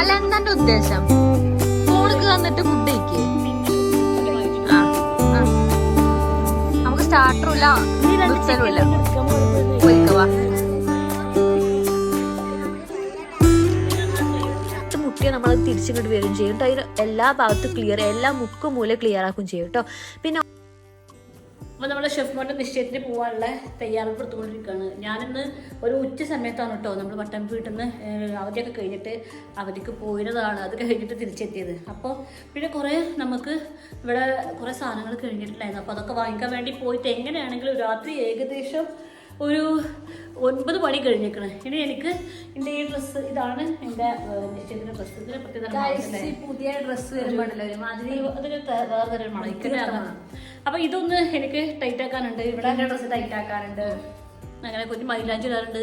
അല്ല എന്താ ഉദ്ദേശം? ഫോണിക്ക് തന്നിട്ട് ഫുഡ് കഴിക്കേ? നമുക്ക് സ്റ്റാർട്ടറും ഇല്ല. ബിസ്സലും ഇല്ല. പോയിക്കവാ ചെയ്യും. കേട്ടോ അതിന് എല്ലാ ഭാഗത്തും ക്ലിയർ എല്ലാ മുക്കും മൂല ക്ലിയർ ആക്കും ചെയ്യും കേട്ടോ പിന്നെ നമ്മുടെ ഷെഫ് മോന്റെ നിശ്ചയത്തിന് പോകാനുള്ള തയ്യാറെടുപ്പ് എടുത്തുകൊണ്ടിരിക്കുകയാണ് ഞാനിന്ന് ഒരു ഉച്ച സമയത്താണ് കേട്ടോ. നമ്മൾ പട്ടം വീട്ടിൽ നിന്ന് അവധിയൊക്കെ കഴിഞ്ഞിട്ട് അവധിക്ക് പോയിരുന്നതാണ്. അത് കഴിഞ്ഞിട്ട് തിരിച്ചെത്തിയത്. അപ്പോൾ പിന്നെ കുറേ നമുക്ക് ഇവിടെ കുറേ സാധനങ്ങൾ കഴിഞ്ഞിട്ടുണ്ടായിരുന്നു. അപ്പോൾ അതൊക്കെ വാങ്ങിക്കാൻ വേണ്ടി പോയിട്ട് എങ്ങനെയാണെങ്കിലും രാത്രി ഏകദേശം ഒരു ഒൻപത് മണി കഴിഞ്ഞേക്കണ്. ഇനി എനിക്ക് എന്റെ ഈ ഡ്രസ്സ് ഇതാണ് എന്റെ നിശ്ചയത്തിന്റെ ഡ്രസ്സ് ഇതിനെ പ്രത്യേകത പുതിയ ഡ്രസ്സ് വരുമ്പോഴല്ലോ ഒരുമാതിരി അതൊരു ത- വേറെ തരം മണം അപ്പൊ ഇതൊന്ന് എനിക്ക് ടൈറ്റ് ആക്കാനുണ്ട്. ഇവിടെ ഡ്രസ്സ് ടൈറ്റ് ആക്കാനുണ്ട്. അങ്ങനെ കുഞ്ഞ് മൈലാഞ്ചി ഇടാറുണ്ട്.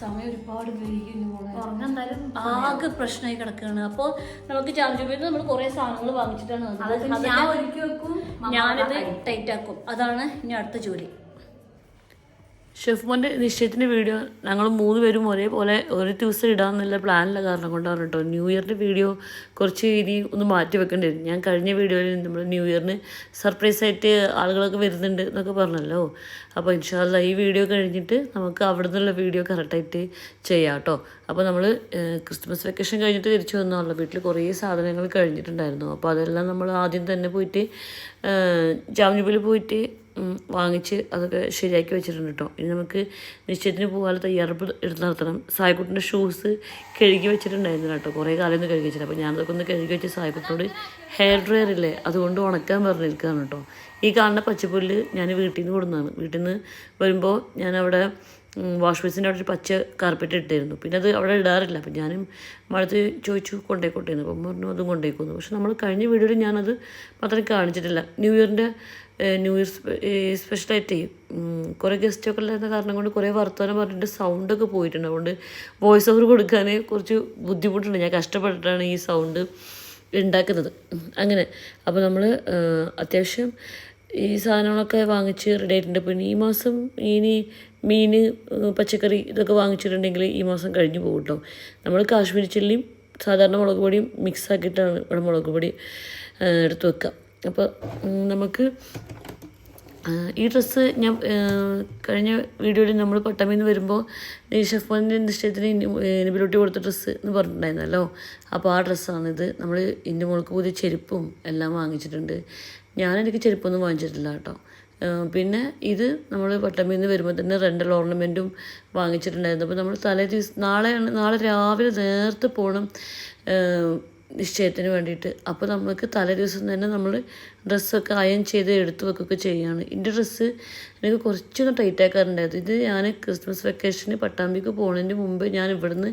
സമയം ഒരുപാട് ഉറങ്ങാൻ ആകെ പ്രശ്നമായി കിടക്കുകയാണ്. അപ്പോൾ നമുക്ക് ചാർജ് നമ്മൾ കുറെ സാധനങ്ങൾ വാങ്ങിച്ചിട്ടാണ് ഞാനിത് ടൈറ്റ് ആക്കും. അതാണ് ഇനി അടുത്ത ജോലി. ഷെഫ് മോന്റെ നിശ്ചയത്തിന്റെ വീഡിയോ ഞങ്ങൾ മൂന്ന് പേരും ഒരേപോലെ ഒരു ദിവസം ഇടാമെന്നുള്ള പ്ലാനില്ല കാരണം കൊണ്ടാണ് കേട്ടോ ന്യൂ ഇയറിന്റെ വീഡിയോ കുറച്ച് ഇനി ഒന്ന് മാറ്റി വെക്കേണ്ടി വരും ഞാൻ കഴിഞ്ഞ വീഡിയോയിൽ നമ്മൾ ന്യൂ ഇയറിന് സർപ്രൈസ് ആയിട്ട് ആളുകളൊക്കെ വരുന്നുണ്ട് എന്നൊക്കെ പറഞ്ഞല്ലോ. അപ്പോൾ ഇൻഷാല്ല ഈ വീഡിയോ കഴിഞ്ഞിട്ട് നമുക്ക് അവിടെ നിന്നുള്ള വീഡിയോ കറക്റ്റായിട്ട് ചെയ്യാം കേട്ടോ അപ്പോൾ നമ്മൾ ക്രിസ്മസ് വെക്കേഷൻ കഴിഞ്ഞിട്ട് തിരിച്ചു വന്നാണല്ലോ. വീട്ടിൽ കുറേ സാധനങ്ങൾ കഴിഞ്ഞിട്ടുണ്ടായിരുന്നു. അപ്പോൾ അതെല്ലാം നമ്മൾ ആദ്യം തന്നെ പോയിട്ട് ജാമ്യൂബിൽ പോയിട്ട് വാങ്ങിച്ച് അതൊക്കെ ശരിയാക്കി വെച്ചിട്ടുണ്ട് കേട്ടോ ഇനി നമുക്ക് നിശ്ചയത്തിന് പോകാനുള്ള തയ്യാറെടുപ്പ് എടുത്ത് നടത്തണം. സായിക്കുട്ടിന്റെ ഷൂസ് കഴുകി വെച്ചിട്ടുണ്ടായിരുന്നു കേട്ടോ കുറേ കാലം ഒന്ന് കഴുകി വെച്ചിട്ട് അപ്പോൾ ഞാനതൊക്കെ ഒന്ന് കഴുകി വെച്ച് സായിക്കുട്ടിനോട് ഹെയർ ഡ്രയർ ഇല്ലേ അതുകൊണ്ട് ഉണക്കാൻ പറഞ്ഞിരിക്കുകയാണ് കേട്ടോ ഈ കാണുന്ന പച്ചപ്പുല്ല് ഞാൻ വീട്ടിൽ നിന്ന് കൊടുന്നതാണ് വീട്ടിൽ നിന്ന് വരുമ്പോൾ ഞാനവിടെ വാഷ് ബേസിന്റെ അവിടെ ഒരു പച്ച കാർപ്പറ്റ് ഇട്ടിരുന്നു. പിന്നെ അത് അവിടെ ഇടാറില്ല. അപ്പം ഞാനും മഴത്ത് ചോദിച്ചു കൊണ്ടേക്കോട്ടേന്ന്? അപ്പം പറഞ്ഞു അതും കൊണ്ടേക്കുന്നു. പക്ഷെ നമ്മൾ കഴിഞ്ഞ വീഡിയോയിൽ ഞാനത് മാത്രം കാണിച്ചിട്ടില്ല. ന്യൂ ഇയറിന്റെ ന്യൂ ഇയർ സ്പെഷ്യലായിട്ട് കുറേ ഗസ്റ്റൊക്കെ ഉള്ള കാരണം കൊണ്ട് കുറേ വർത്തമാനം പറഞ്ഞിട്ട് സൗണ്ടൊക്കെ പോയിട്ടുണ്ട്. അതുകൊണ്ട് വോയിസ് ഓവർ കൊടുക്കാൻ കുറച്ച് ബുദ്ധിമുട്ടുണ്ട്. ഞാൻ കഷ്ടപ്പെട്ടിട്ടാണ് ഈ സൗണ്ട് ഉണ്ടാക്കുന്നത്. അങ്ങനെ. അപ്പോൾ നമ്മൾ അത്യാവശ്യം ഈ സാധനങ്ങളൊക്കെ വാങ്ങിച്ച് റെഡി ആയിട്ടുണ്ട്. പിന്നെ ഈ മാസം ഇനി മീൻ പച്ചക്കറി ഇതൊക്കെ വാങ്ങിച്ചിട്ടുണ്ടെങ്കിൽ ഈ മാസം കഴിഞ്ഞു പോകും കേട്ടോ നമ്മൾ കാശ്മീരി ചില്ലിയും സാധാരണ മുളക് പൊടിയും മിക്സ് ആക്കിയിട്ടാണ് ഇവിടെ മുളക് പൊടി എടുത്ത് വെക്കുക. അപ്പോൾ നമുക്ക് ഈ ഡ്രസ്സ് ഞാൻ കഴിഞ്ഞ വീഡിയോയിൽ നമ്മൾ പട്ടമ്മിൽ നിന്ന് വരുമ്പോൾ ഷെഫ്മാന്റെ നിശ്ചയത്തിന് ഇനിബിലോട്ടി കൊടുത്ത ഡ്രസ്സ് എന്ന് പറഞ്ഞിട്ടുണ്ടായിരുന്നല്ലോ. അപ്പോൾ ആ ഡ്രസ്സാണിത്. നമ്മൾ എന്റെ മോൾക്ക് പുതിയ ചെരുപ്പും എല്ലാം വാങ്ങിച്ചിട്ടുണ്ട്. ഞാൻ എനിക്ക് ചെരുപ്പൊന്നും വാങ്ങിച്ചിട്ടില്ല കേട്ടോ. പിന്നെ ഇത് നമ്മൾ പട്ടമ്മിൽ നിന്ന് വരുമ്പോൾ തന്നെ റെന്റൽ ഓർണമെന്റും വാങ്ങിച്ചിട്ടുണ്ടായിരുന്നു. അപ്പോൾ നമ്മൾ തലേ ദിവസം നാളെയാണ് നാളെ രാവിലെ നേരത്തെ പോകണം നിശ്ചയത്തിന് വേണ്ടിയിട്ട്. അപ്പോൾ നമുക്ക് തലേ ദിവസം തന്നെ നമ്മൾ ഡ്രസ്സൊക്കെ അയൺ ചെയ്ത് എടുത്തു വെക്കുകയൊക്കെ ചെയ്യുകയാണ്. എന്റെ ഡ്രസ്സ് എനിക്ക് കുറച്ചൊന്ന് ടൈറ്റ് ആക്കാറുണ്ടായിരുന്നു ഇത് ഞാൻ ക്രിസ്മസ് വെക്കേഷന് പട്ടാമ്പിക്ക് പോകുന്നതിന് മുമ്പ് ഞാൻ ഇവിടുന്ന്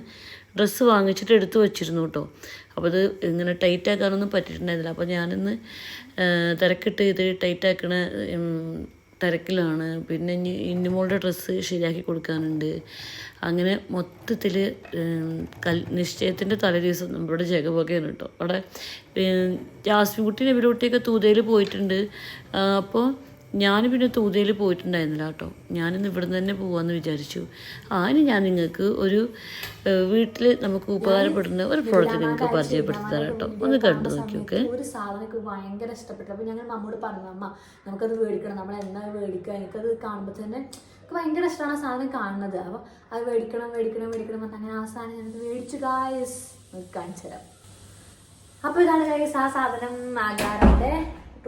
ഡ്രസ്സ് വാങ്ങിച്ചിട്ട് എടുത്തു വെച്ചിരുന്നു കേട്ടോ അപ്പോൾ അത് ഇങ്ങനെ ടൈറ്റ് ആക്കാനൊന്നും പറ്റിയിട്ടുണ്ടായിരുന്നില്ല. അപ്പോൾ ഞാനിന്ന് തിരക്കിട്ട് ഇത് ടൈറ്റ് ആക്കണ തിരക്കിലാണ്. പിന്നെ ഇനി ഇന്നുമോളുടെ ഡ്രസ്സ് ശരിയാക്കി കൊടുക്കാനുണ്ട്. അങ്ങനെ മൊത്തത്തിൽ കൽ നിശ്ചയത്തിന്റെ ദിവസം നമ്മുടെ ജഗപൊക്കെയാണ് കേട്ടോ അവിടെ ജാസ്മിൻ കുട്ടി നബിലോട്ടിയൊക്കെ തൂതയിൽ പോയിട്ടുണ്ട്. അപ്പോൾ ഞാൻ പിന്നെ തൂതയിൽ പോയിട്ടുണ്ടായിരുന്നില്ല കേട്ടോ. ഞാനിന്ന് ഇവിടെ നിന്ന് തന്നെ പോകാമെന്ന് വിചാരിച്ചു. ആന് ഞാൻ നിങ്ങൾക്ക് ഒരു വീട്ടിൽ നമുക്ക് ഉപകാരപ്പെടുന്ന ഒരു പ്രോഡക്റ്റ് നിങ്ങൾക്ക് പരിചയപ്പെടുത്തി തരാം കേട്ടോ. ഒന്ന് കണ്ടു നോക്കി ഓക്കെ ഒരു സാധനം എനിക്ക് ഭയങ്കര ഇഷ്ടപ്പെട്ടു. അപ്പോൾ ഞങ്ങൾ നമ്മോട് പറഞ്ഞു അമ്മ നമുക്കത് മേടിക്കണം. നമ്മൾ എന്താ മേടിക്കുക? എനിക്കത് കാണുമ്പോൾ തന്നെ എനിക്ക് ഭയങ്കര ഇഷ്ടമാണ് ആ സാധനം കാണുന്നത്. അപ്പോൾ അത് മേടിക്കണം മേടിക്കണം മേടിക്കണം പറഞ്ഞാൽ അങ്ങനെ ആ സാധനം ഞങ്ങൾക്ക് മേടിച്ചു. കാണിച്ചു തരാം. അപ്പോൾ ഇതാണ് ആ സാധനം ആകാരന്റെ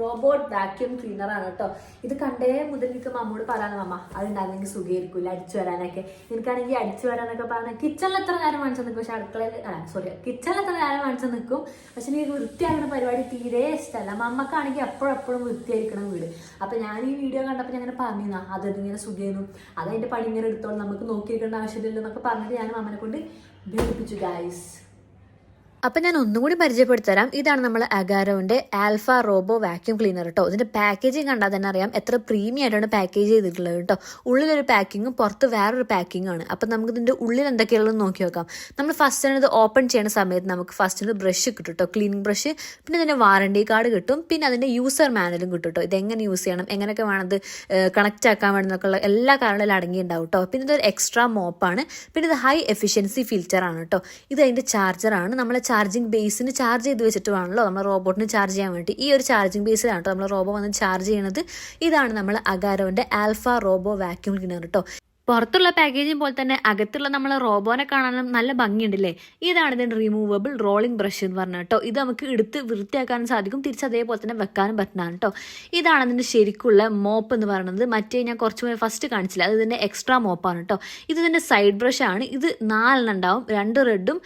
റോബോട്ട് വാക്യൂം ക്ലീനർ ആണ് കേട്ടോ. ഇത് കണ്ടേ മുതൽ എനിക്ക് മമ്മോട് പറയാൻ അമ്മ അതുണ്ടായിരുന്നെങ്കിൽ സുഖമായിരിക്കില്ല അടിച്ചു വരാനൊക്കെ. എനിക്കാണെങ്കിൽ അടിച്ചു വരാനൊക്കെ പറഞ്ഞാൽ കിച്ചണിൽ എത്ര നേരം വാങ്ങിച്ചു നിൽക്കും? പക്ഷെ അടുക്കളയിൽ ആ സോറി കിച്ചണിൽ എത്ര നേരം വാങ്ങിച്ചു നിൽക്കും? പക്ഷെ എനിക്ക് വൃത്തിയാക്കുന്ന പരിപാടി തീരെ ഇഷ്ടമല്ല. മമ്മക്കാണെങ്കിൽ എപ്പോഴെപ്പോഴും എപ്പോഴും വൃത്തിയായിരിക്കണം വീട്. അപ്പൊ ഞാൻ ഈ വീഡിയോ കണ്ടപ്പോൾ ഞാൻ അങ്ങനെ പറഞ്ഞാ അത് ഇങ്ങനെ സുഖമായിരുന്നു അതതിന്റെ പണി ഇങ്ങനെ എടുത്തോളൂ നമുക്ക് നോക്കിയിരിക്കേണ്ട ആവശ്യമില്ലല്ലോ എന്നൊക്കെ പറഞ്ഞിട്ട് ഞാൻ അമ്മനെ കൊണ്ട് ബന്ധിപ്പിച്ചു ഗൈസ് അപ്പം ഞാൻ ഒന്നുകൂടി പരിചയപ്പെടുത്തരാം. ഇതാണ് നമ്മൾ അഗാരോന്റെ ആൽഫ റോബോ വാക്യൂം ക്ലീനർ കേട്ടോ ഇതിന്റെ പാക്കേജിങ് കണ്ടാൽ തന്നെ അറിയാം എത്ര പ്രീമിയം ആയിട്ടാണ് പാക്കേജ് ചെയ്തിട്ടുള്ളത് കേട്ടോ ഉള്ളിലൊരു പാക്കിങ്ങും പുറത്ത് വേറൊരു പാക്കിംഗ് ആണ്. അപ്പം നമുക്ക് ഇതിന്റെ ഉള്ളിൽ എന്തൊക്കെയുള്ളതെന്ന് നോക്കി നോക്കാം. നമ്മൾ ഫസ്റ്റ് ഇത് ഓപ്പൺ ചെയ്യുന്ന സമയത്ത് നമുക്ക് ഫസ്റ്റ് ഒരു ബ്രഷ് കിട്ടും കേട്ടോ ക്ലീനിങ് ബ്രഷ് പിന്നെ അതിന്റെ വാറണ്ടി കാർഡ് കിട്ടും. പിന്നെ അതിന്റെ യൂസർ മാനുവലും കിട്ടും കേട്ടോ എങ്ങനെ യൂസ് ചെയ്യണം എങ്ങനെയൊക്കെ വേണം കണക്ട് ആക്കാൻ വേണമെന്നൊക്കെയുള്ള എല്ലാ കാര്യങ്ങളും അടങ്ങിയിട്ടുണ്ടാവും കേട്ടോ പിന്നെ ഇതൊരു എക്സ്ട്രാ മോപ്പാണ് പിന്നെ ഇത് ഹൈ എഫിഷ്യൻസി ഫിൽറ്റർ ആണ് കേട്ടോ ഇത് അതിന്റെ ചാർജറാണ് നമ്മളെ ചാർജിങ് ബേസിന് ചാർജ് ചെയ്ത് വെച്ചിട്ട് വേണമല്ലോ നമ്മൾ റോബോട്ടിന് ചാർജ് ചെയ്യാൻ വേണ്ടി. ഈ ഒരു ചാർജിങ് ബേസിലാണ് കേട്ടോ നമ്മൾ റോബോ വന്ന് ചാർജ് ചെയ്യണത്. ഇതാണ് നമ്മൾ അഗാരോന്റെ ആൽഫ റോബോ വാക്യൂം ക്ലീനർ കേട്ടോ പുറത്തുള്ള പാക്കേജിങ് പോലെ തന്നെ അകത്തുള്ള നമ്മളെ റോബോനെ കാണാനും നല്ല ഭംഗിയുണ്ടല്ലേ? ഇതാണ് ഇതിന്റെ റിമൂവബിൾ റോളിംഗ് ബ്രഷ് എന്ന് പറഞ്ഞാൽ കേട്ടോ. ഇത് നമുക്ക് എടുത്ത് വൃത്തിയാക്കാനും സാധിക്കും. തിരിച്ച് അതേപോലെ തന്നെ വെക്കാനും പറ്റുന്നതാണ് കേട്ടോ. ഇതാണ് അതിന്റെ ശരിക്കുള്ള മോപ്പ് എന്ന് പറയുന്നത്. മറ്റേ ഞാൻ കുറച്ച് മുന്നേ ഫസ്റ്റ് കാണിച്ചില്ല. അത് ഇതിന്റെ എക്സ്ട്രാ മോപ്പാണ് കേട്ടോ. ഇത് ഇതിന്റെ സൈഡ് ബ്രഷ് ആണ്. ഇത് നാലെണ്ണം ഉണ്ടാവും. രണ്ട് റെഡും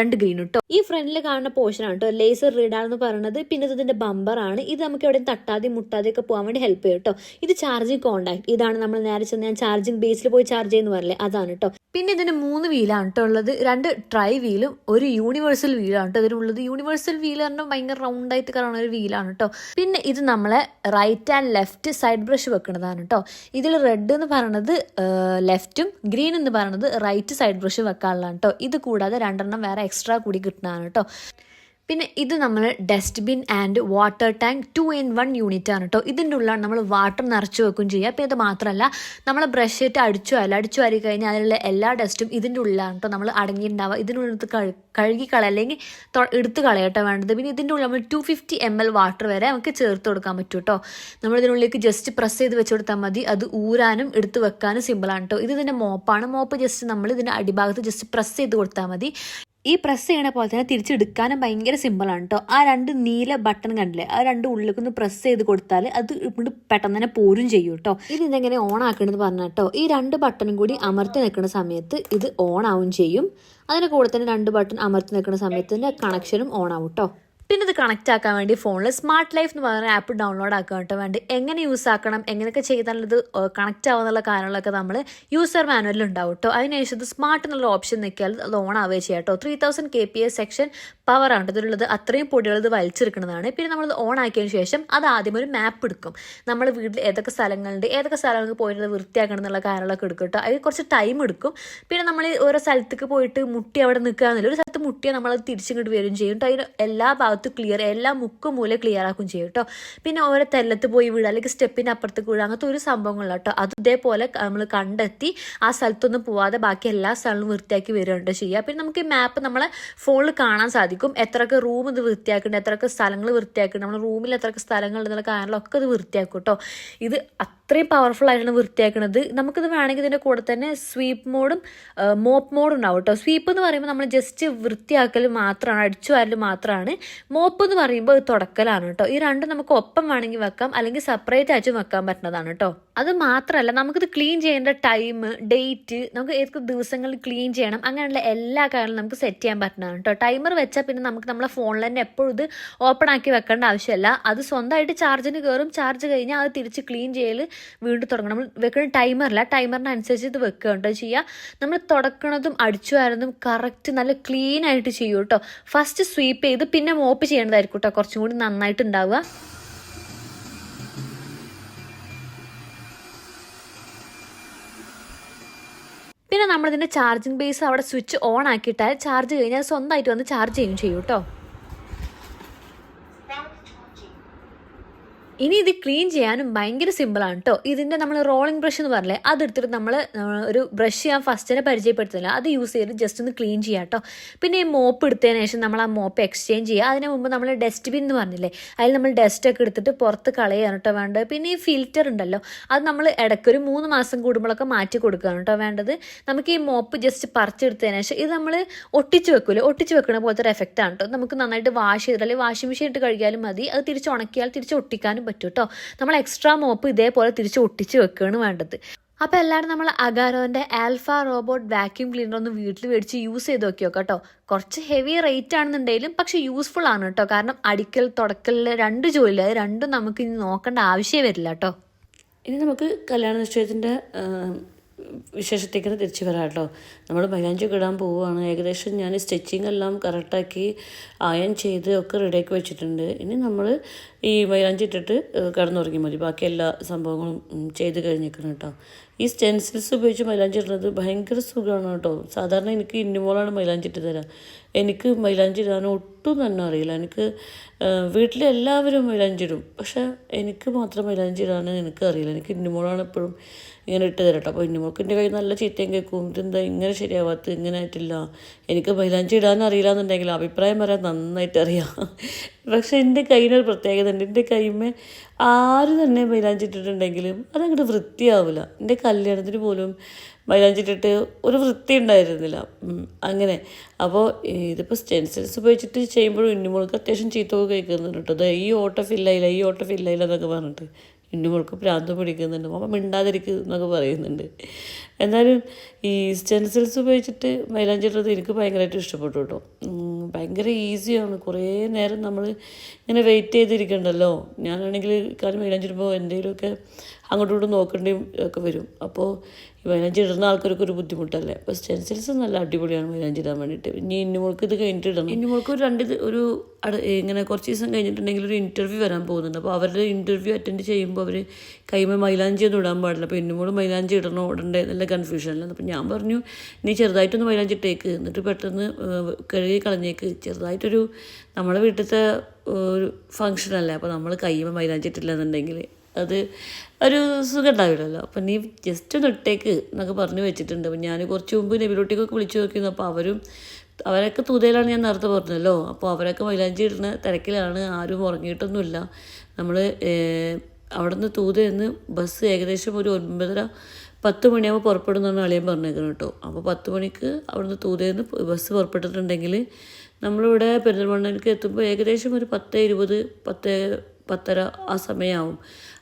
രണ്ട് ഗ്രീൻ കേട്ടോ ഈ ഫ്രണ്ടിൽ കാണുന്ന പോർഷനാണ് കേട്ടോ ലേസർ റീഡാണെന്ന് പറയുന്നത് പിന്നെ ഇതിന്റെ ബമ്പർ ആണ്. ഇത് നമുക്ക് എവിടെ തട്ടാതെ മുട്ടാതെ ഒക്കെ പോകാൻ വേണ്ടി ഹെൽപ്പ് ചെയ്യും കേട്ടോ ഇത് ചാർജിങ് കോണ്ടാക്ട് ഇതാണ് നമ്മൾ നേരെ ചെന്ന് ഞാൻ ചാർജിങ് ബേസിൽ പോയി ചാർജ് ചെയ്യുന്ന പറയില്ലേ അതാണ് കേട്ടോ പിന്നെ ഇതിന് മൂന്ന് വീലാണ് കേട്ടോ ഉള്ളത്. രണ്ട് ട്രൈ വീലും ഒരു യൂണിവേഴ്സൽ വീലാണ് കേട്ടോ ഇതിനുള്ളത് യൂണിവേഴ്സൽ വീൽ പറഞ്ഞാൽ ഭയങ്കര റൗണ്ട് ആയിട്ട് കാണുന്ന ഒരു വീലാണ് കേട്ടോ പിന്നെ ഇത് നമ്മളെ right and left side brush വെക്കുന്നതാണ് കേട്ടോ ഇതിൽ റെഡ് എന്ന് പറയുന്നത് ലെഫ്റ്റും ഗ്രീൻ എന്ന് പറയുന്നത് റൈറ്റ് സൈഡ് ബ്രഷ് വെക്കാനുള്ളതാണ് കേട്ടോ ഇത് കൂടാതെ രണ്ടെണ്ണം വേറെ എക്സ്ട്രാ കൂടി കിട്ടുന്നതാണ് കേട്ടോ പിന്നെ ഇത് നമ്മൾ dustbin and water tank two in one unit ആണ് കേട്ടോ ഇതിന്റെ ഉള്ളിലാണ് നമ്മൾ വാട്ടർ നിറച്ച് വെക്കുകയും ചെയ്യുക. പിന്നെ ഇത് മാത്രമല്ല നമ്മൾ ബ്രഷ് ഇട്ട് അടിച്ചു അല്ല അടിച്ചു വാരി കഴിഞ്ഞാൽ അതിലുള്ള എല്ലാ ഡസ്റ്റും ഇതിന്റെ ഉള്ളിലാണ് കേട്ടോ നമ്മൾ അടങ്ങിയിട്ടുണ്ടാവുക. ഇതിനുള്ളിൽ എടുത്ത് കഴു കഴുകി കളയുക അല്ലെങ്കിൽ എടുത്ത് കളയട്ടോ വേണ്ടത്. പിന്നെ ഇതിന്റെ ഉള്ളിൽ നമ്മൾ two fifty M L water വരെ നമുക്ക് ചേർത്ത് കൊടുക്കാൻ പറ്റും കേട്ടോ നമ്മൾ ഇതിനുള്ളിലേക്ക് ജസ്റ്റ് പ്രസ് ചെയ്ത് വെച്ച് കൊടുത്താൽ മതി. അത് ഊരാനും എടുത്ത് വെക്കാനും സിമ്പിളാണ് കേട്ടോ ഇത് ഇതിന്റെ മോപ്പാണ്. മോപ്പ് ജസ്റ്റ് നമ്മൾ ഇതിന്റെ അടിഭാഗത്ത് ജസ്റ്റ് പ്രസ് ചെയ്ത് കൊടുത്താൽ മതി. ഈ പ്രസ് ചെയ്യണ പോലെ തന്നെ തിരിച്ചെടുക്കാനും ഭയങ്കര സിമ്പിളാണ് കേട്ടോ ആ രണ്ട് നീല ബട്ടൺ കണ്ടില്ലേ? ആ രണ്ട് ഉള്ളിലേക്കൊന്ന് പ്രസ് ചെയ്ത് കൊടുത്താൽ അത് ഇവിടെ പെട്ടെന്ന് തന്നെ പോരും ചെയ്യും കേട്ടോ ഇത് ഇതെങ്ങനെ ഓൺ ആക്കണമെന്ന് പറഞ്ഞാൽ കേട്ടോ ഈ രണ്ട് ബട്ടണും കൂടി അമർത്തി നിൽക്കുന്ന സമയത്ത് ഇത് ഓൺ ആവും ചെയ്യും. അതിന് കൂടെ തന്നെ രണ്ട് ബട്ടൺ അമർത്തി നിൽക്കുന്ന സമയത്ത് കണക്ഷനും ഓൺ ആവും കേട്ടോ പിന്നെ ഇത് കണക്റ്റ് ആക്കാൻ വേണ്ടി ഫോണിൽ സ്മാർട്ട് ലൈഫ് എന്ന് പറയുന്ന ആപ്പ് ഡൗൺലോഡ് ആക്കാൻ വേണ്ടി? എങ്ങനെ യൂസ് ആക്കണം? എങ്ങനെയൊക്കെ ചെയ്താൽ ഇത് കണക്റ്റ് ആവുന്നുള്ള കാര്യങ്ങളൊക്കെ നമ്മൾ യൂസർ മാനുവലിൽ ഉണ്ടാവും കേട്ടോ അതിനുശേഷം ഇത് സ്മാർട്ട് എന്നുള്ള ഓപ്ഷൻ നിൽക്കിയാൽ ലോൺ ആവേ ചെയ്യാം കേട്ടോ three thousand K P S section power ആണ്. ഇതിലുള്ളത് അത്രയും പൊടികൾ ഇത് വലിച്ചെടുക്കുന്നതാണ്. പിന്നെ നമ്മൾ ഓൺ ആക്കിയതിന് ശേഷം അത് ആദ്യം ഒരു മാപ്പ് എടുക്കും. നമ്മൾ വീട്ടിൽ ഏതൊക്കെ സ്ഥലങ്ങളുണ്ട് ഏതൊക്കെ സ്ഥലങ്ങൾക്ക് പോയിട്ട് വൃത്തിയാക്കണം എന്നുള്ള കാര്യങ്ങളൊക്കെ എടുക്കട്ടോ കേട്ടോ. അതിന് കുറച്ച് ടൈം എടുക്കും. പിന്നെ നമ്മൾ ഓരോ സ്ഥലത്തേക്ക് പോയിട്ട് മുട്ടി അവിടെ നിൽക്കുക എന്നില്ല. ഒരു സ്ഥലത്ത് മുട്ടിയാൽ നമ്മൾ തിരിച്ചിങ്ങോട്ട് വരും ചെയ്യും. അതിന് എല്ലാ ഭാഗത്തും ക്ലിയർ എല്ലാ മുക്കും മൂല ക്ലിയർ ആക്കും ചെയ്യും കേട്ടോ പിന്നെ ഓരോ തെല്ലത്ത് പോയി വീഴുക അല്ലെങ്കിൽ സ്റ്റെപ്പിന്റെ അപ്പുറത്തേക്ക് വീഴുക അങ്ങനത്തെ ഒരു സംഭവങ്ങളില്ല കേട്ടോ അത് ഇതേപോലെ നമ്മൾ കണ്ടെത്തി ആ സ്ഥലത്തൊന്നും പോവാതെ ബാക്കി എല്ലാ സ്ഥലവും വൃത്തിയാക്കി വരികയുണ്ട് ചെയ്യുക പിന്നെ നമുക്ക് ഈ മാപ്പ് നമ്മളെ ഫോണിൽ കാണാൻ സാധിക്കും. എത്രയൊക്കെ റൂം ഇത് വൃത്തിയാക്കുന്നുണ്ട് എത്രയൊക്കെ സ്ഥലങ്ങൾ വൃത്തിയാക്കുന്നുണ്ട് നമ്മുടെ റൂമിൽ എത്രയൊക്കെ സ്ഥലങ്ങൾ എന്നുള്ള കാര്യങ്ങളൊക്കെ ഇത് വൃത്തിയാക്കും കേട്ടോ ഇത് അത്രയും പവർഫുൾ ആയിട്ടാണ് വൃത്തിയാക്കുന്നത് നമുക്കിത് വേണമെങ്കിൽ ഇതിന്റെ കൂടെ തന്നെ സ്വീപ്പ് മോഡും മോപ്പ് മോഡും ഉണ്ടാവും കേട്ടോ സ്വീപ്പ് എന്ന് പറയുമ്പോൾ നമ്മൾ ജസ്റ്റ് വൃത്തിയാക്കൽ മാത്രമാണ് അടിച്ചു വാരൽ മാത്രമാണ്. മോപ്പ് എന്ന് പറയുമ്പോൾ തുടക്കലാണ് കേട്ടോ ഈ രണ്ടും നമുക്ക് ഒപ്പം വേണമെങ്കിൽ വെക്കാം അല്ലെങ്കിൽ സെപ്പറേറ്റ് ആയിട്ട് വെക്കാൻ പറ്റുന്നതാണ് കേട്ടോ അത് മാത്രമല്ല നമുക്കിത് ക്ലീൻ ചെയ്യേണ്ട ടൈം ഡേറ്റ് നമുക്ക് ഏതൊക്കെ ദിവസങ്ങളിൽ ക്ലീൻ ചെയ്യണം അങ്ങനെയുള്ള എല്ലാ കാര്യങ്ങളും നമുക്ക് സെറ്റ് ചെയ്യാൻ പറ്റുന്നതാണ് കേട്ടോ ടൈമർ വെച്ചാൽ പിന്നെ നമുക്ക് നമ്മളെ ഫോണിൽ തന്നെ എപ്പോഴും ഇത് ഓപ്പൺ ആക്കി വെക്കേണ്ട ആവശ്യമില്ല അത് സ്വന്തമായിട്ട് ചാർജിന് കയറും ചാർജ് കഴിഞ്ഞാൽ അത് തിരിച്ച് ക്ലീൻ ചെയ്യൽ വീണ്ടും തുടങ്ങണം. നമ്മൾ വെക്കുന്ന ടൈമറില്ല ടൈമറിനനുസരിച്ച് ഇത് വെക്കുക കേട്ടോ ചെയ്യുക നമ്മൾ തുടക്കണതും അടിച്ചു വരുന്നതും കറക്റ്റ് നല്ല ക്ലീൻ ആയിട്ട് ചെയ്യും കേട്ടോ ഫസ്റ്റ് സ്വീപ്പ് ചെയ്ത് പിന്നെ മോപ്പ് ചെയ്യേണ്ടതായിരിക്കും കേട്ടോ കുറച്ചും കൂടി നന്നായിട്ട് ഉണ്ടാവുക പിന്നെ നമ്മളിതിന്റെ ചാർജിങ് ബേസ് അവിടെ സ്വിച്ച് ഓൺ ആക്കിയിട്ടാൽ ചാർജ് കഴിഞ്ഞാൽ സ്വന്തമായിട്ട് വന്ന് ചാർജ് ചെയ്യും ചെയ്യും കേട്ടോ ഇനി ഇത് ക്ലീൻ ചെയ്യാനും ഭയങ്കര സിമ്പിളാണ് കേട്ടോ ഇതിന്റെ നമ്മൾ റോളിംഗ് ബ്രഷ് എന്ന് പറഞ്ഞില്ലേ അതെടുത്തിട്ട് നമ്മൾ ഒരു ബ്രഷ് ചെയ്യാൻ ഫസ്റ്റിനെ പരിചയപ്പെടുത്തുന്നില്ല. അത് യൂസ് ചെയ്ത് ജസ്റ്റ് ഒന്ന് ക്ലീൻ ചെയ്യാം കേട്ടോ പിന്നെ ഈ മോപ്പ് എടുത്തതിന് ശേഷം നമ്മൾ ആ മോപ്പ് എക്സ്ചേഞ്ച് ചെയ്യുക. അതിന് മുമ്പ് നമ്മൾ ഡസ്റ്റ്ബിൻ എന്ന് പറഞ്ഞില്ലേ അതിൽ നമ്മൾ ഡസ്റ്റ് ഒക്കെ എടുത്തിട്ട് പുറത്ത് കളയാണ് കേട്ടോ വേണ്ടത്. പിന്നെ ഈ ഫിൽറ്റർ ഉണ്ടല്ലോ അത് നമ്മൾ ഇടയ്ക്ക് ഒരു മൂന്ന് മാസം കൂടുമ്പോഴൊക്കെ മാറ്റി കൊടുക്കുകയാണ് കേട്ടോ വേണ്ടത്. നമുക്ക് ഈ മോപ്പ് ജസ്റ്റ് പറിച്ചെടുത്തതിന് ശേഷം ഇത് നമ്മൾ ഒട്ടിച്ച് വെക്കൂലേ? ഒട്ടിച്ച് വെക്കുന്ന പോലത്തെ ഒരു എഫക്റ്റ് ആണ് കേട്ടോ നമുക്ക് നന്നായിട്ട് വാഷ് ചെയ്തിട്ട് അല്ലെങ്കിൽ വാഷിംഗ് മെഷീൻ ഇട്ട് കഴുകിയാലും മതി. അത് തിരിച്ച് ഉണക്കിയാൽ തിരിച്ച് ഒട്ടിക്കാനും പറ്റും കേട്ടോ നമ്മൾ എക്സ്ട്രാ മോപ്പ് ഇതേപോലെ തിരിച്ച് ഒട്ടിച്ച് വെക്കുകയാണ് വേണ്ടത്. അപ്പോൾ എല്ലാവരും നമ്മൾ അഗാരോന്റെ ആൽഫ റോബോട്ട് വാക്യൂം ക്ലീനർ ഒന്ന് വീട്ടിൽ മേടിച്ച് യൂസ് ചെയ്ത് നോക്കി നോക്കാം കേട്ടോ കുറച്ച് ഹെവി റേറ്റ് ആണെന്നുണ്ടെങ്കിലും പക്ഷേ യൂസ്ഫുൾ ആണ് കേട്ടോ. കാരണം അടിക്കൽ തുടക്കൽ രണ്ട് ജോലി അത് രണ്ടും നമുക്ക് ഇനി നോക്കേണ്ട ആവശ്യമേ വരില്ല കേട്ടോ. ഇനി നമുക്ക് കല്യാണ നിശ്ചയത്തിന്റെ വിശേഷത്തേക്ക് തിരിച്ച് വരാം കേട്ടോ. നമ്മൾ മൈലാഞ്ചൊക്കെ ഇടാൻ പോവുകയാണ്. ഏകദേശം ഞാൻ സ്റ്റിച്ചിങ് എല്ലാം കറക്റ്റാക്കി അയൺ ചെയ്ത് ഒക്കെ റെഡിയാക്കി വെച്ചിട്ടുണ്ട്. ഇനി നമ്മൾ ഈ മൈലാഞ്ചി ഇട്ടിട്ട് കിടന്നുറങ്ങി മതി. ബാക്കി എല്ലാ സംഭവങ്ങളും ചെയ്ത് കഴിഞ്ഞേക്കണം കേട്ടോ. ഈ സ്റ്റെൻസിൽസ് ഉപയോഗിച്ച് മൈലാഞ്ചി ഇടുന്നത് ഭയങ്കര സുഖമാണ് കേട്ടോ. സാധാരണ എനിക്ക് ഇന്നുമോളാണ് മൈലാഞ്ചി ഇട്ട് തരാം. എനിക്ക് മൈലാഞ്ചി ഇടാൻ ഒട്ടും തന്നെ അറിയില്ല. എനിക്ക് വീട്ടിലെല്ലാവരും മൈലാഞ്ചി ഇടും. പക്ഷേ എനിക്ക് മാത്രം മൈലാഞ്ചി ഇടാൻ എനിക്ക് അറിയില്ല. എനിക്ക് ഇന്നുമോളാണ് എപ്പോഴും ഇങ്ങനെ ഇട്ട് തരട്ടെ അപ്പോൾ ഇന്നുമോൾക്ക് എന്റെ കയ്യിൽ നല്ല ചീത്തയും കേൾക്കും. ഇതെന്താ ഇങ്ങനെ ശരിയാവാത്ത ഇങ്ങനെ ആയിട്ടില്ല. എനിക്ക് മൈലാഞ്ചി ഇടാൻ അറിയില്ല എന്നുണ്ടെങ്കിൽ അഭിപ്രായം പറയാൻ നന്നായിട്ട് അറിയാം. പക്ഷേ എന്റെ കയ്യിനൊരു പ്രത്യേകത ഉണ്ട്. എന്റെ കൈമേ ആര് തന്നെ മൈലാഞ്ചി ഇട്ടിട്ടുണ്ടെങ്കിലും അതങ്ങോട്ട് വൃത്തിയാവില്ല എന്റെ കല്യാണത്തിന് പോലും മൈലാഞ്ചി ഇട്ടിട്ട് ഒരു വൃത്തി ഉണ്ടായിരുന്നില്ല. അങ്ങനെ. അപ്പോൾ ഇതിപ്പോൾ സ്റ്റെൻസിൽസ് ഉപയോഗിച്ചിട്ട് ചെയ്യുമ്പോഴും ഇന്നുമോൾക്ക് അത്യാവശ്യം ചീത്തമൊക്കെ കേൾക്കുന്നുണ്ട് കേട്ടോ ഈ ഓട്ട ഫില്ലായില്ല ഈ ഓട്ട ഫില്ലായില്ല എന്നൊക്കെ പറഞ്ഞിട്ട് ഇന്നുമോൾക്ക് പ്രാന്ത് പിടിക്കുന്നുണ്ട്. മാമ മിണ്ടാതിരിക്കുക എന്നൊക്കെ പറയുന്നുണ്ട്. എന്നാലും ഈ സ്റ്റെൻസിൽസ് ഉപയോഗിച്ചിട്ട് മൈലാഞ്ചി ഇടുന്നത് എനിക്ക് ഭയങ്കരമായിട്ട് ഇഷ്ടപ്പെട്ടു കേട്ടോ. ഭയങ്കര ഈസിയാണ്. കുറേ നേരം നമ്മൾ ഇങ്ങനെ വെയിറ്റ് ചെയ്തിരിക്കണ്ടല്ലോ. ഞാനാണെങ്കിൽ കാര്യം മൈലാഞ്ചി ഇടുമ്പോൾ എന്തെങ്കിലുമൊക്കെ അങ്ങോട്ടും ഇങ്ങോട്ടും ഒക്കെ വരും. അപ്പോൾ ഈ മൈലാഞ്ചി ഇടുന്ന ആൾക്കാർക്ക് ഒരു ബുദ്ധിമുട്ടല്ലേ? അപ്പോൾ സ്റ്റെൻസിൽസ് നല്ല അടിപൊളിയാണ് മൈലാഞ്ചി ഇടാൻ വേണ്ടിയിട്ട്. ഇനി ഇന്നുമോൾക്ക് ഇത് കഴിഞ്ഞിട്ട് ഇടണം. ഇന്നുമോൾക്ക് ഒരു രണ്ട് ഒരു ഇങ്ങനെ കുറച്ച് ദിവസം കഴിഞ്ഞിട്ടുണ്ടെങ്കിൽ ഒരു ഇന്റർവ്യൂ വരാൻ പോകുന്നുണ്ട്. അപ്പോൾ അവരുടെ ഇന്റർവ്യൂ അറ്റൻഡ് ചെയ്യുമ്പോൾ അവർ കൈമ മൈലാഞ്ചി ഒന്നും ഇടാൻ പാടില്ല. അപ്പോൾ ഇന്നുമോൾ മൈലാഞ്ചി ഇടണോ ഇടണ്ടേ നല്ല കൺഫ്യൂഷനിലാണ് അപ്പോൾ ഞാൻ പറഞ്ഞു നീ ചെറുതായിട്ടൊന്ന് മൈലാഞ്ചി ഇട്ടേക്ക്. എന്നിട്ട് പെട്ടെന്ന് കഴുകി കളഞ്ഞേക്ക്. ചെറുതായിട്ടൊരു നമ്മുടെ വീട്ടിലത്തെ ഒരു ഫങ്ഷനല്ലേ അപ്പോൾ നമ്മൾ കൈമ മൈലാഞ്ചി ഇട്ടില്ല എന്നുണ്ടെങ്കിൽ അത് ഒരു സുഖം ഉണ്ടാവില്ലല്ലോ അപ്പം നീ ജസ്റ്റ് ഒന്ന് ഇട്ടേക്ക് എന്നൊക്കെ പറഞ്ഞു വെച്ചിട്ടുണ്ട്. അപ്പം ഞാൻ കുറച്ച് മുമ്പ് നെബിലോട്ടിക്കൊക്കെ വിളിച്ചു നോക്കിയിരുന്നു. അപ്പോൾ അവരും അവരൊക്കെ തൂതയിലാണ് ഞാൻ നേരത്തെ പറഞ്ഞല്ലോ. അപ്പോൾ അവരൊക്കെ മൈലാഞ്ചി ഇടുന്ന തിരക്കിലാണ്. ആരും ഉറങ്ങിയിട്ടൊന്നുമില്ല. നമ്മൾ അവിടെ നിന്ന് തൂതയെന്ന് ബസ് ഏകദേശം ഒരു ഒൻപതര പത്ത് മണിയാകുമ്പോൾ പുറപ്പെടുന്നാണ് അളിയൻ പറഞ്ഞേക്കുന്നത് കേട്ടോ. അപ്പോൾ പത്ത് മണിക്ക് അവിടുന്ന് തൂതയെന്ന് ബസ് പുറപ്പെട്ടിട്ടുണ്ടെങ്കിൽ നമ്മളിവിടെ പെരിന്തൽമണ്ണയിലേക്ക് എത്തുമ്പോൾ ഏകദേശം ഒരു പത്ത് ഇരുപത് പത്ത് പത്തര ആ സമയമാവും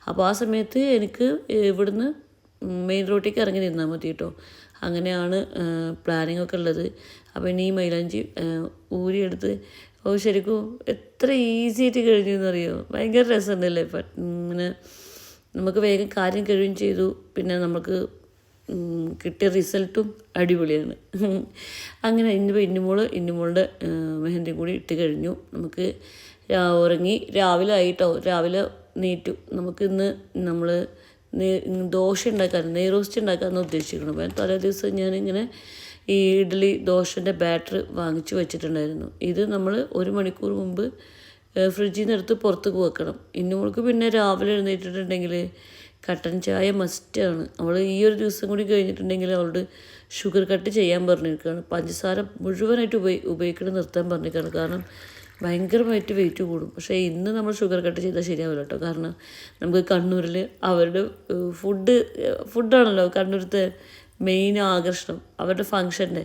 അപ്പോൾ ആ സമയത്ത് എനിക്ക് ഇവിടുന്ന് മെയിൻ റോട്ടിലേക്ക് ഇറങ്ങി നിന്നാൽ മതി കേട്ടോ അങ്ങനെയാണ് പ്ലാനിങ് ഒക്കെ ഉള്ളത്. അപ്പോൾ ഇനി ഈ മൈലാഞ്ചി ഊരിയെടുത്ത് ഓ ശരിക്കും എത്ര ഈസി ആയിട്ട് കഴിഞ്ഞു എന്നറിയോ? ഭയങ്കര രസമുണ്ടല്ലേ? ഇങ്ങനെ നമുക്ക് വേഗം കാര്യം കഴിയും ചെയ്തു. പിന്നെ നമുക്ക് കിട്ടിയ റിസൾട്ടും അടിപൊളിയാണ്. അങ്ങനെ ഇന്നിപ്പോൾ ഇന്നുമോൾ ഇന്നുമോളുടെ മെഹന്തി കൂടി ഇട്ട് കഴിഞ്ഞു. നമുക്ക് ഉറങ്ങി രാവിലെ ആയിട്ടോ രാവിലെ നീറ്റു നമുക്കിന്ന് നമ്മൾ ദോശ ഉണ്ടാക്കാൻ നെയ് റോസ്റ്റ് ഉണ്ടാക്കാമെന്ന് ഉദ്ദേശിക്കണം അപ്പം തലേ ദിവസം ഞാനിങ്ങനെ ഈ ഇഡ്ഡലി ദോശന്റെ ബാറ്റർ വാങ്ങിച്ചു വെച്ചിട്ടുണ്ടായിരുന്നു. ഇത് നമ്മൾ ഒരു മണിക്കൂർ മുമ്പ് ഫ്രിഡ്ജിൽ നിന്ന് എടുത്ത് പുറത്തേക്ക് വെക്കണം. ഇന്നുമോൾക്ക് പിന്നെ രാവിലെ എഴുന്നേറ്റിട്ടുണ്ടെങ്കിൽ കട്ടൻ ചായ മസ്റ്റാണ് അവൾ ഈ ഒരു ദിവസം കൂടി കഴിഞ്ഞിട്ടുണ്ടെങ്കിൽ അവളോട് ഷുഗർ കട്ട് ചെയ്യാൻ പറഞ്ഞിരിക്കുകയാണ്. പഞ്ചസാര മുഴുവനായിട്ട് ഉപയോഗി ഉപയോഗിക്കണം നിർത്താൻ പറഞ്ഞിരിക്കുകയാണ്. കാരണം ഭയങ്കരമായിട്ട് വെയിറ്റ് കൂടും. പക്ഷേ ഇന്ന് നമ്മൾ ഷുഗർ കട്ട് ചെയ്താൽ ശരിയാവില്ല കേട്ടോ കാരണം നമുക്ക് കണ്ണൂരിൽ അവരുടെ ഫുഡ് ഫുഡാണല്ലോ കണ്ണൂരത്തെ മെയിൻ ആകർഷണം. അവരുടെ ഫങ്ഷന്റെ